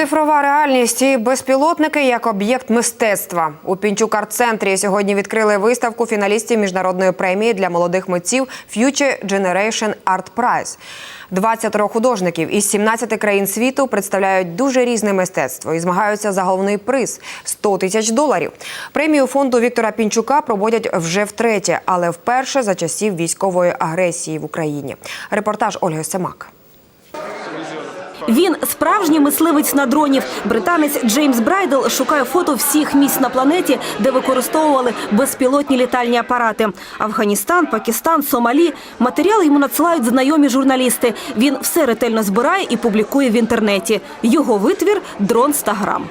Цифрова реальність і безпілотники як об'єкт мистецтва. У Пінчук арт-центрі сьогодні відкрили виставку фіналістів міжнародної премії для молодих митців Future Generation Art Prize. 20 художників із 17 країн світу представляють дуже різне мистецтво і змагаються за головний приз 100 тисяч доларів. Премію фонду Віктора Пінчука проводять вже втретє, але вперше за часів військової агресії в Україні. Репортаж Ольги Семак. Він справжній мисливець на дронів. Британець Джеймс Брайдел шукає фото всіх місць на планеті, де використовували безпілотні літальні апарати. Афганістан, Пакистан, Сомалі. Матеріали йому надсилають знайомі журналісти. Він все ретельно збирає і публікує в інтернеті. Його витвір дрон Стаграм.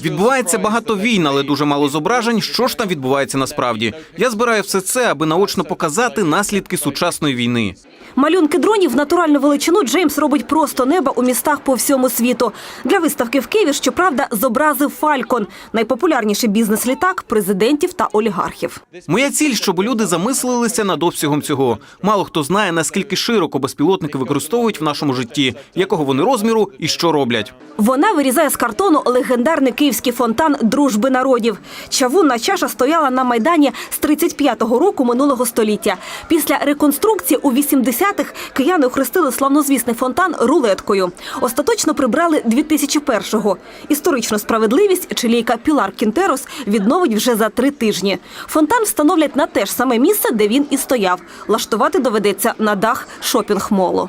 Відбувається багато війн, але дуже мало зображень. Що ж там відбувається насправді? Я збираю все це, аби наочно показати наслідки сучасної війни. Малюнки дронів в натуральну величину Джеймс робить просто неба у містах по всьому світу. Для виставки в Києві, щоправда, зобразив Фалькон – найпопулярніший бізнес-літак президентів та олігархів. Моя ціль, щоб люди замислилися над обсягом цього. Мало хто знає, наскільки широко безпілотники використовують в нашому житті, якого вони розміру і що роблять. Вона вирізає з картону легендарний київський фонтан дружби народів. Чавунна чаша стояла на майдані з 35-го року минулого століття. Після реконструкції у 80-х кияни охрестили славнозвісний фонтан рулеткою. Остаточно прибрали 2001-го. Історичну справедливість чилійка Пілар Кінтерос відновить вже за три тижні. Фонтан встановлять на те ж саме місце, де він і стояв. Лаштувати доведеться на дах шопінг-молу.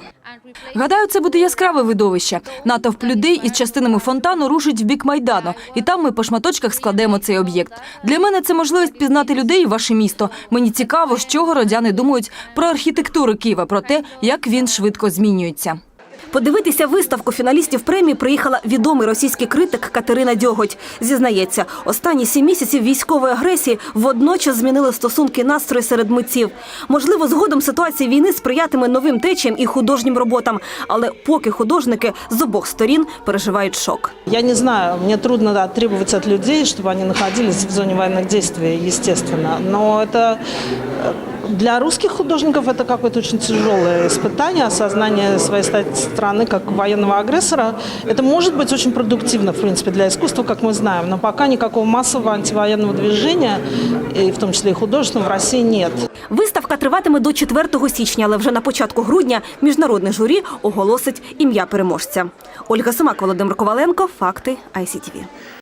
Гадаю, це буде яскраве видовище. Натовп людей із частинами фонтану рушить в бік майдану, і там ми по шматочках складемо цей об'єкт. Для мене це можливість пізнати людей і ваше місто. Мені цікаво, що городяни думають про архітектуру Києва, про те, як він швидко змінюється. Подивитися виставку фіналістів премії приїхала відомий російський критик Катерина Дьоготь. Зізнається, останні сім місяців військової агресії водночас змінили стосунки і настрої серед митців. Можливо, згодом ситуація війни сприятиме новим течіям і художнім роботам. Але поки художники з обох сторін переживають шок. Я не знаю, мне трудно да, требовать от людей, чтобы они находились в зоне военных действий, естественно. Но это э, для русских художников это какое-то очень тяжелое испытание, осознание своей ста- страны как военного агрессора. Это может быть очень продуктивно, в принципе, для искусства, как мы знаем. Но пока никакого массового антивоенного движения, и в том числе и художественного, в России нет. Виставка триватиме до 4 січня, але вже на початку грудня міжнародне журі оголосить ім'я переможця. Ольга Симак, Володимир Коваленко. Факти ICTV.